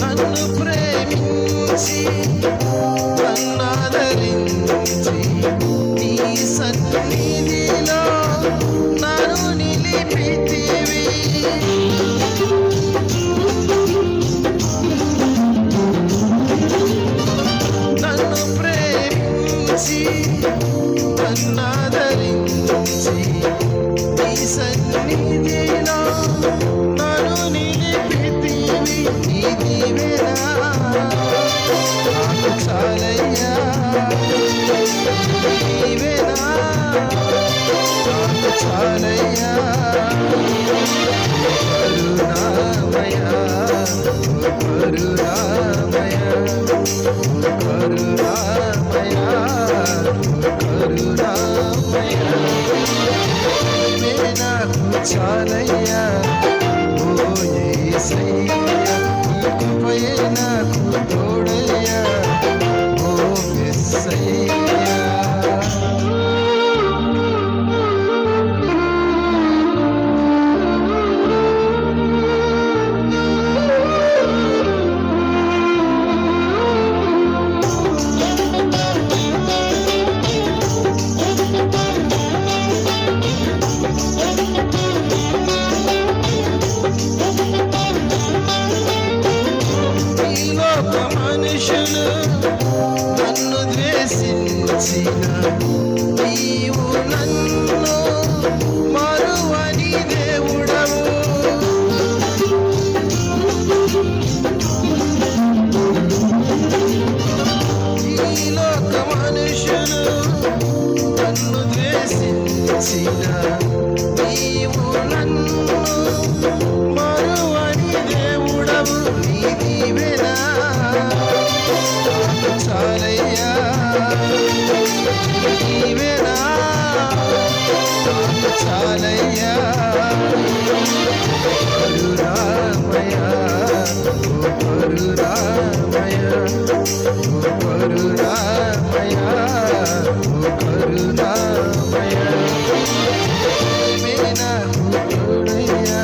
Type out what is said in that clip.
నన్ను ప్రేమించి నన్నాదరించి నీ సన్నిధిలో నన్ను నిలిపితివి. నాకు చాలయ్యా. దీవెన కరుణామయ కరుణామయ కరుణామయ కరుణామయ. నీవే నాకు కృపయే నాకు తోడయ్యా ఓ మనుషులు నన్ను ద్వేషించిన నీవు నన్ను మరువని దేవుడవు. ఈ లోక మనుషులు నన్ను ద్వేషించిన నీవు నన్ను చాలయ్యా దీవెన నాకు చాలయ్యా కరుణామయ ఓ కరుణామయ ఓ కరుణామయ ఓ కరుణామయ నీవే నాకు తోడయ్యా